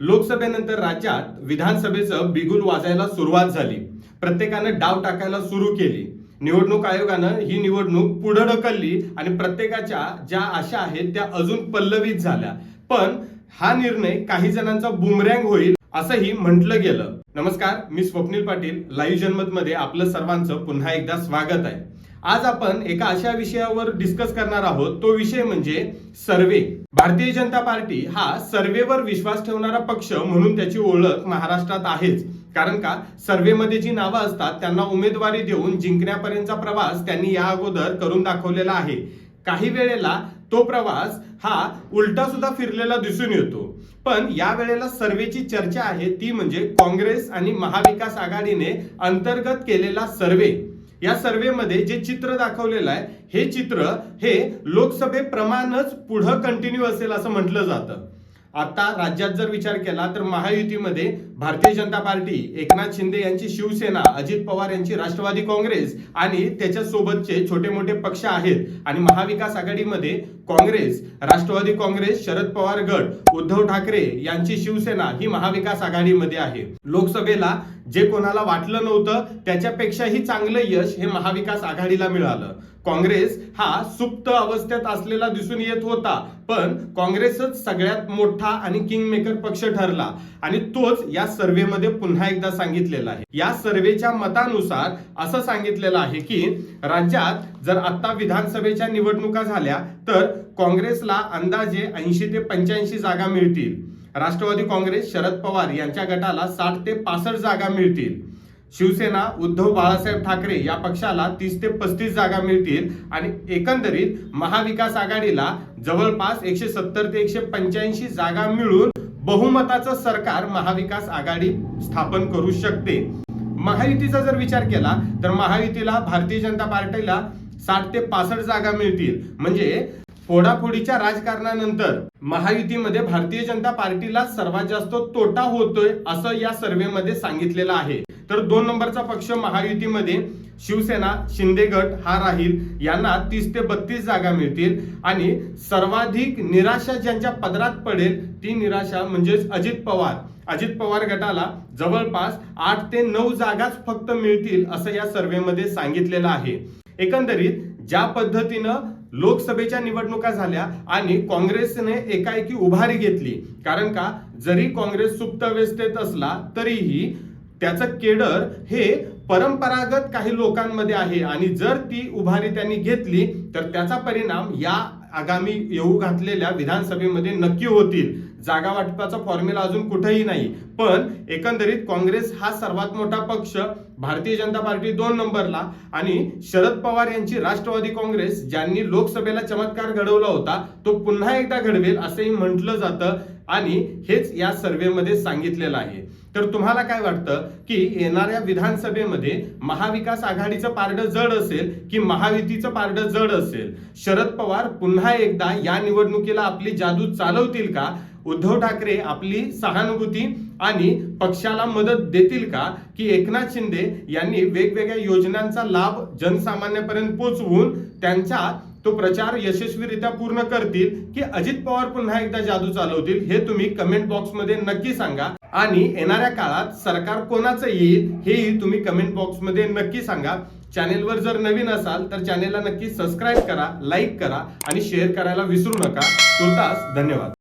लोकसभेनंतर राज्यात विधानसभेचं बिगुल वाजायला सुरुवात झाली. प्रत्येकानं डाव टाकायला सुरू केली. निवडणूक आयोगानं ही निवडणूक पुढे ढकलली आणि प्रत्येकाच्या ज्या आशा आहेत त्या अजून पल्लवित झाल्या. पण हा निर्णय काही जणांचा बुमरँग होईल असंही म्हटलं गेलं. नमस्कार मी स्वप्नील पाटील. लाईव्ह जनमत मध्ये आपलं सर्वांचं पुन्हा एकदा स्वागत आहे. आज आपण एका अशा विषयावर डिस्कस करणार आहोत. तो विषय म्हणजे सर्वे. भारतीय जनता पार्टी हा सर्वेवर विश्वास ठेवणारा पक्ष म्हणून त्याची ओळख महाराष्ट्रात आहेच. कारण का? सर्वेमध्ये जी नावं असतात त्यांना उमेदवारी देऊन जिंकण्यापर्यंतचा प्रवास त्यांनी या अगोदर करून दाखवलेला आहे. काही वेळेला तो प्रवास हा उलटा सुद्धा फिरलेला दिसून येतो. पण या वेळेला सर्वेची चर्चा आहे ती म्हणजे काँग्रेस आणि महाविकास आघाडीने अंतर्गत केलेला सर्वे. या सर्वेमध्ये जे चित्र दाखवलेलं आहे हे चित्र हे लोकसभेप्रमाणच पुढं कंटिन्यू असेल असं म्हटलं जातं. आता राज्यात जर विचार केला तर महायुतीमध्ये भारतीय जनता पार्टी एकनाथ शिंदे यांची शिवसेना अजित पवार यांची राष्ट्रवादी काँग्रेस आणि त्याच्या सोबतचे छोटे मोठे पक्ष आहेत. आणि महाविकास आघाडीमध्ये काँग्रेस राष्ट्रवादी काँग्रेस शरद पवार गट उद्धव ठाकरे यांची शिवसेना ही महाविकास आघाडीमध्ये आहे. लोकसभेला जे कोणाला वाटलं नव्हतं त्याच्यापेक्षाही चांगलं यश हे महाविकास आघाडीला मिळालं. काँग्रेस हा सुप्त अवस्थेत असलेला दिसून येत होता पण काँग्रेसच सगळ्यात मोठा आणि किंगमेकर पक्ष ठरला. आणि तोच या सर्व्हेमध्ये पुन्हा एकदा सांगितलेलं आहे. या सर्व्हेच्या मतानुसार असं सांगितलेलं आहे की राज्यात जर आता विधानसभेच्या निवडणुका झाल्या तर काँग्रेसला अंदाजे ऐंशी ते पंच्याऐंशी जागा मिळतील. राष्ट्रवादी काँग्रेस शरद पवार यांच्या गटाला साठ ते पासष्ट जागा मिळतील. शिवसेना उद्धव बाळासाहेब ठाकरे या पक्षाला तीस ते पस्तीस जागा मिळतील आणि एकंदरीत महाविकास आघाडीला जवळपास एकशे सत्तर ते एकशे पंच्याऐंशी जागा मिळून बहुमताचं सरकार महाविकास आघाडी स्थापन करू शकते. महायुतीचा जर विचार केला तर महायुतीला भारतीय जनता पार्टीला साठ ते पासष्ट जागा मिळतील. म्हणजे फोडाफोडीच्या राजकारणानंतर महायुतीमध्ये भारतीय जनता पार्टीला सर्वात जास्त तोटा होतोय असं या सर्व्हेमध्ये सांगितलेलं आहे. तर दोन नंबरचा पक्ष महायुतीमध्ये शिवसेना शिंदे गट हा राहील यांना तीस ते बत्तीस जागा मिळतील. आणि सर्वाधिक निराशा ज्यांच्या पदरात पडेल ती निराशा म्हणजेच अजित पवार. अजित पवार गटाला जवळपास आठ ते नऊ जागाच फक्त मिळतील असं या सर्व्हेमध्ये सांगितलेलं आहे. एकंदरीत ज्या पद्धतीनं लोकसभेच्या निवडणुका झाल्या आणि काँग्रेसने एकाएकी उभारी घेतली कारण का जरी काँग्रेस सुप्तव्यस्थेत असला तरीही त्याचं केडर हे परंपरागत काही लोकांमध्ये आहे आणि जर ती उभारी त्यांनी घेतली तर त्याचा परिणाम या आगामी येऊ घातलेल्या विधानसभेमध्ये नक्की होतील. जागा वाटपाचा फॉर्म्युला अजून कुठेही नाही. पण एकंदरीत काँग्रेस हा सर्वात मोठा पक्ष भारतीय जनता पार्टी दोन नंबरला आणि शरद पवार यांची राष्ट्रवादी काँग्रेस ज्यांनी लोकसभेला चमत्कार घडवला होता तो पुन्हा एकदा घडवेल असंही म्हटलं जातं. आणि हेच या सर्व्हेमध्ये सांगितलेलं आहे. तर तुम्हाला काय वाटतं की येणाऱ्या विधानसभेमध्ये महाविकास आघाडीचं पारडं जड असेल की महायुतीचं पारडं जड असेल? शरद पवार पुन्हा एकदा या निवडणुकीला आपली जादू चालवतील का? उद्धव ठाकरे आपली सहानुभूती आणि पक्षाला मदत देतील का? की एकनाथ शिंदे यांनी वेगवेगळ्या योजनांचा लाभ जनसामान्यापर्यंत पोचवून त्यांचा तो प्रचार यशस्वीरित्या पूर्ण करतील की अजित पवार पुन्हा एकदा जादू चालवतील हे तुम्ही कमेंट बॉक्समध्ये नक्की सांगा. आणि येणाऱ्या काळात सरकार कोणाचं येईल हेही तुम्ही कमेंट बॉक्समध्ये नक्की सांगा. चॅनेलवर जर नवीन असाल तर चॅनेलला नक्की सबस्क्राईब करा लाईक करा आणि शेअर करायला विसरू नका. तुर्तास धन्यवाद.